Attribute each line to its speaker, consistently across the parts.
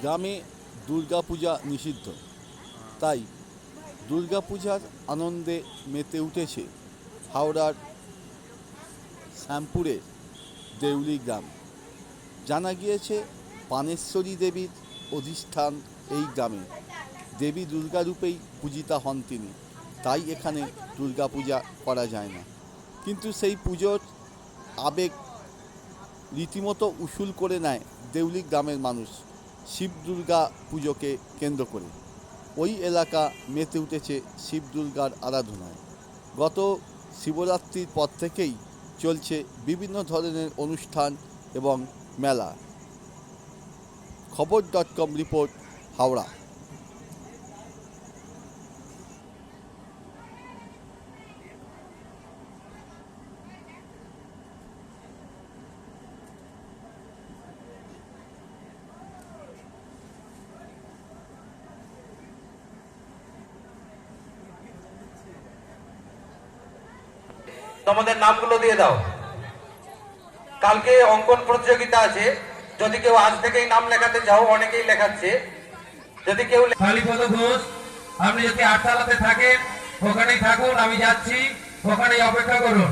Speaker 1: গ্রামে দুর্গাপূজা নিষিদ্ধ। তাই দুর্গাপূজার আনন্দে মেতে উঠেছে হাওড়ার শ্যামপুরের দেউলি গ্রাম। জানা গিয়েছে পানেশ্বরী দেবীর অধিষ্ঠান এই গ্রামে। দেবী দুর্গা রূপেই পূজিতা হন তিনি। তাই এখানে দুর্গাপূজা করা যায় না। কিন্তু সেই পুজোর আবেগ রীতিমতো উসুল করে নেয় দেউলি গ্রামের মানুষ। শিব দুর্গা পুজোকে কেন্দ্র করে। ওই এলাকা মেতে উঠেছে শিব দুর্গার আরাধনায়। গত শিবরাত্রির পর থেকেই চলছে বিভিন্ন ধরনের অনুষ্ঠান এবং মেলা। খবর ডট কম রিপোর্ট, হাওড়া।
Speaker 2: তোমাদের নামগুলো দিয়ে দাও। কালকে অঙ্কন প্রতিযোগিতা আছে। যদি কেউ আজ থেকেই নাম লেখাতে যাও, অনেকেই লেখাচ্ছে। যদি কেউ কালীপদ ঘোষ, আপনি যদি আটতলাতে থাকেন, ওখানেই থাকুন, আমি যাচ্ছি। ওখানেই অপেক্ষা করুন।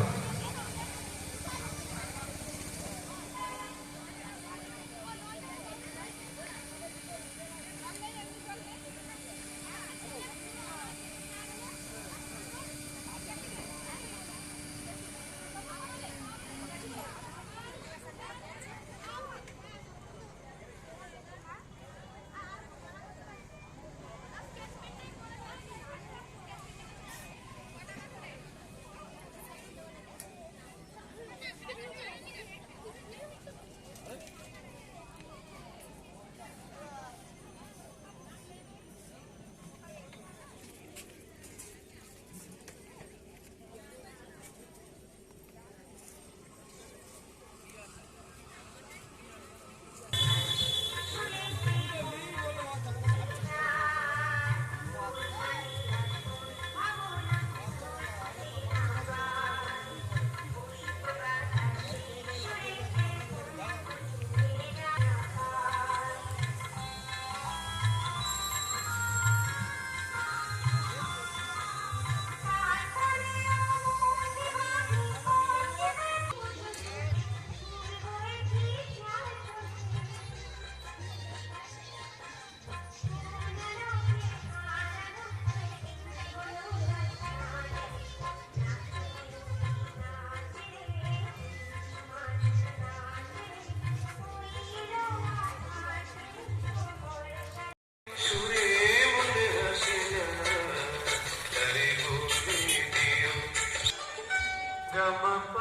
Speaker 3: দুর্গাপুজো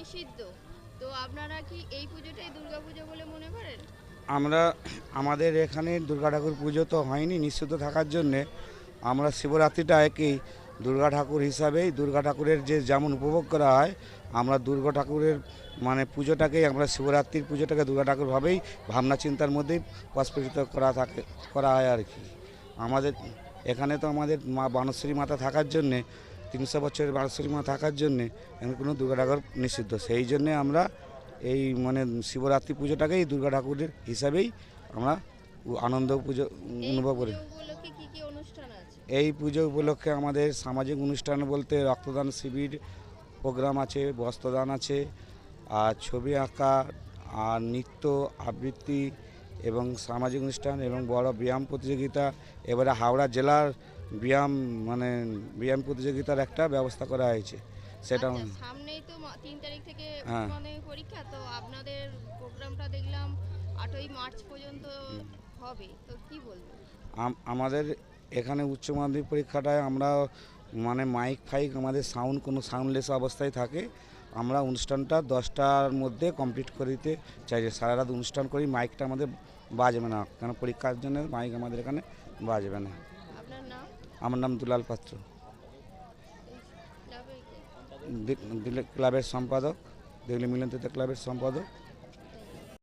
Speaker 3: নিষিদ্ধ। তো আপনারা কি এই পুজোটাই দুর্গাপুজো বলে মনে করেন?
Speaker 4: আমরা, আমাদের এখানে দুর্গা ঠাকুর পুজো তো হয়নি নিশ্চিত থাকার জন্যে। আমরা শিবরাত্রিটাকেই দুর্গা ঠাকুর হিসাবেই দুর্গা ঠাকুরের যে যেমন উপভোগ করা হয়, আমরা দুর্গা ঠাকুরের মানে পুজোটাকেই আমরা শিবরাত্রির পুজোটাকে দুর্গা ঠাকুরভাবেই ভাবনা চিন্তার মধ্যেই প্রস্ফুটিত করা থাকে, করা হয় আর কি। আমাদের, এখানে তো আমাদের মা বানশ্বরী মাতা থাকার জন্যে তিনশো বছরের বানশ্বরী মা থাকার জন্যে এখানে কোনো দুর্গা ঠাকুর নিষিদ্ধ। সেই জন্যে আমরা এই মানে শিবরাত্রি পুজোটাকেই দুর্গা ঠাকুরের হিসাবেই আমরা আনন্দ পুজো অনুভব করি। এই পুজো উপলক্ষে আমাদের সামাজিক অনুষ্ঠান বলতে রক্তদান শিবির প্রোগ্রাম আছে বস্ত্রদান আছে আর ছবি আঁকা আর নৃত্য আবৃত্তি এবং সামাজিক অনুষ্ঠান এবং বড় ব্যায়াম প্রতিযোগিতা এবারে হাওড়া জেলার ব্যায়াম মানে ব্যায়াম প্রতিযোগিতার একটা ব্যবস্থা করা হয়েছে। সেটা
Speaker 3: আচ্ছা, সামনেই তো তিন তারিখ থেকে
Speaker 4: হ্যাঁ।
Speaker 3: মানে পরীক্ষা তো আপনাদের
Speaker 5: প্রোগ্রামটা দেখলাম আটই মার্চ পর্যন্ত হবে তো কি বলব
Speaker 4: আম- আমাদের এখানে উচ্চ মাধ্যমিক পরীক্ষাটায় আমরা মানে মাইক ফাইক আমাদের সাউন্ড কোনো সাউন্ডলেস অবস্থায় থাকে আমরা অনুষ্ঠানটা দশটার মধ্যে কমপ্লিট করে দিতে চাই। যে সারা রাত অনুষ্ঠান করি মাইকটা আমাদের বাজবে না কেন পরীক্ষার জন্য মাইক আমাদের এখানে বাজবে না। আমার নাম দুলাল পাত্র। ক্লাবের সম্পাদক দেখলি মিলন ক্লাবের সম্পাদক।